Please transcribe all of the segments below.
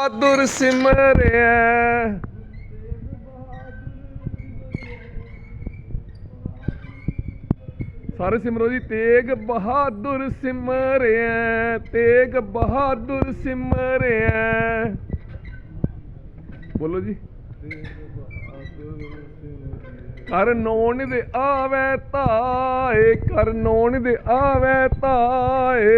ਬਹਾਦਰ ਸਿਮਰਿਆ। ਸਾਰੇ ਸਿਮਰੋ ਜੀ, ਤੇਗ ਬਹਾਦਰ ਸਿਮਰਿਆ, ਤੇਗ ਬਹਾਦਰ ਸਿਮਰਿਆ। ਬੋਲੋ ਜੀ। ਕਰ ਨੋਣ ਦੇ ਆਵੇ ਤਾਏ, ਕਰ ਨੋਣ ਦੇ ਆਵੇ ਤਾਏ।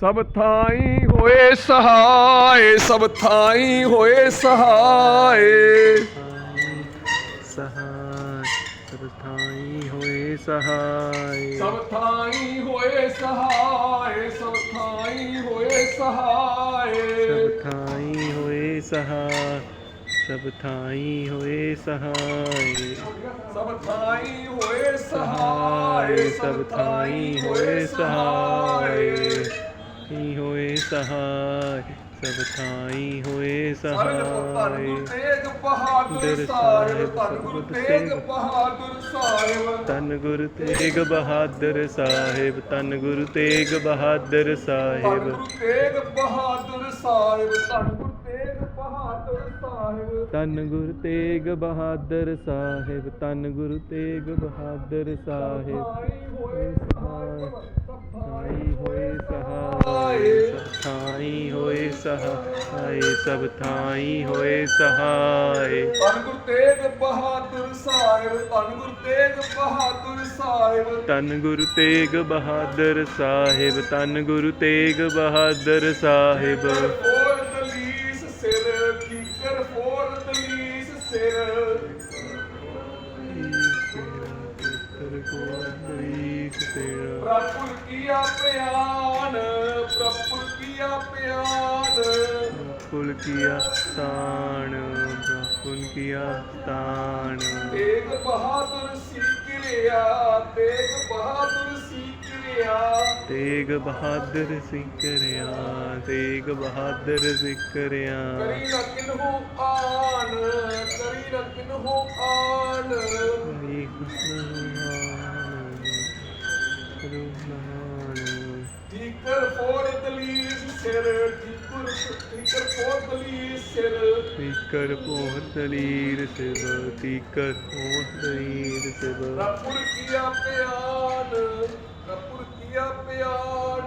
सब थाई होए सहाय सब थाई होए सहाय। थाई होए सब थाई होए सहाय सब थाई होए सहाय। सब थाई होए सहाय सब थाई होए सहाय सब थाई होए सहाय। ਹੀ ਹੋਏ ਸਹਾय ਸਭ ਥਾਈ ਹੋਏ ਧੰਨ ਗੁਰੂ ਤੇਗ ਬਹਾਦਰ ਸਾਹਿਬ ਧੰਨ ਗੁਰੂ ਤੇਗ ਬਹਾਦਰ ਸਾਹਿਬ। ਤਨ ਗੁਰੂ ਤੇਗ ਬਹਾਦਰ ਸਾਹਿਬ ਤਨ ਗੁਰੂ ਤੇਗ ਬਹਾਦਰ ਧੰਨ ਸਾਹਿਬ। ਗੁਰੂ ਤੇਗ ਬਹਾਦਰ ਸਾਹਿਬ ਧੰਨ ਗੁਰੂ ਤੇਗ ਬਹਾਦਰ ਸਾਹਿਬ। ਤਨ ਗੁਰੂ ਤੇਗ ਬਹਾਦਰ ਸਾਹਿਬ ਤਨ ਗੁਰੂ ਤੇਗ ਬਹਾਦਰ ਸਾਹਿਬ। ਥਾਈ ਹੋਏ ਸਹਾਏ ਸਭ ਥਾਈ ਸਹਾਏ ਸਭ ਥਾਈ ਹੋਏ ਸਹਾਏ ਧੰਨ ਗੁਰੂ ਤੇਗ ਬਹਾਦਰ ਸਾਹਿਬ ਧੰਨ ਗੁਰੂ ਤੇਗ ਬਹਾਦਰ ਸਾਹਿਬ। ਤਨ ਗੁਰੂ ਤੇਗ ਬਹਾਦਰ ਸਾਹਿਬ ਤਨ ਗੁਰੂ ਤੇਗ ਬਹਾਦਰ ਸਾਹਿਬ। ਫੋਰ ਦਲੀਸ ਸਿਰ ਠੀਕਰ ਫੋਰ ਦਲੀਸ ਸਿਰ। ਪ੍ਰਭੂ ਕੀਆ ਪਿਆਨ व्याकुल किया स्थान व्याकुल किया स्थान तेग बहादुर सीख लिया तेग बहादुर सीख लिया तेग बहादुर सिख रिया तेग बहादुर सिख रिया करी न किन्हु आन करी न किन्हु आन करी करुणान ठीकर फोड़ दलीस सिर ठीक ਤੀਕਰ ਪੋਹ ਦਲੀਰ ਸਿਵ ਤੀਕਰ ਪੋਹ ਦਲੀਰ ਸਿਵ। ਰਪੁਰ ਕੀਆ ਪਿਆਨ ਰਪੁਰ ਕੀਆ ਪਿਆਨ।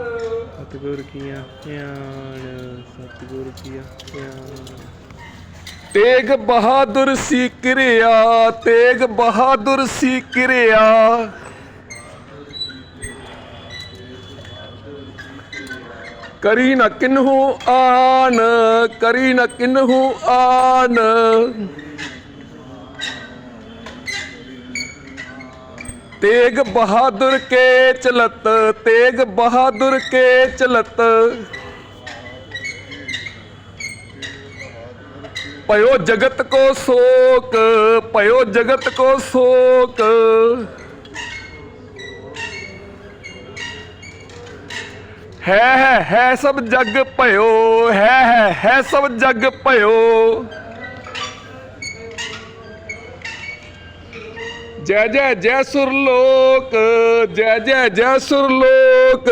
ਸਤਿਗੁਰ ਕੀਆ ਧਿਆਨ ਸਤਿਗੁਰ ਕੀਆ ਧਿਆਨ। ਤੇਗ ਬਹਾਦਰ ਸੀ ਕਿਰਿਆ ਤੇਗ ਬਹਾਦਰ ਸੀ ਕਿਰਿਆ। ਕਰੀ ਨਾ ਕਿਨਹੂ ਆਨ, ਕਰੀ ਨਾ ਕਿਨਹੂ ਆਨ। ਤੇਗ ਬਹਾਦਰ ਕੇ ਚਲਤ, ਤੇਗ ਬਹਾਦਰ ਕੇ ਚਲਤ। ਭਇਓ ਜਗਤ ਕੋ ਸੋਕ, ਭਇਓ ਜਗਤ ਕੋ ਸੋਕ। है है है सब जग पयो, है है है सब जग पयो। जय जय जय सुरलोक, जय जय जय सुरलोक।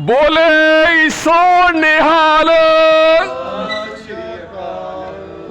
बोले सो निहाल।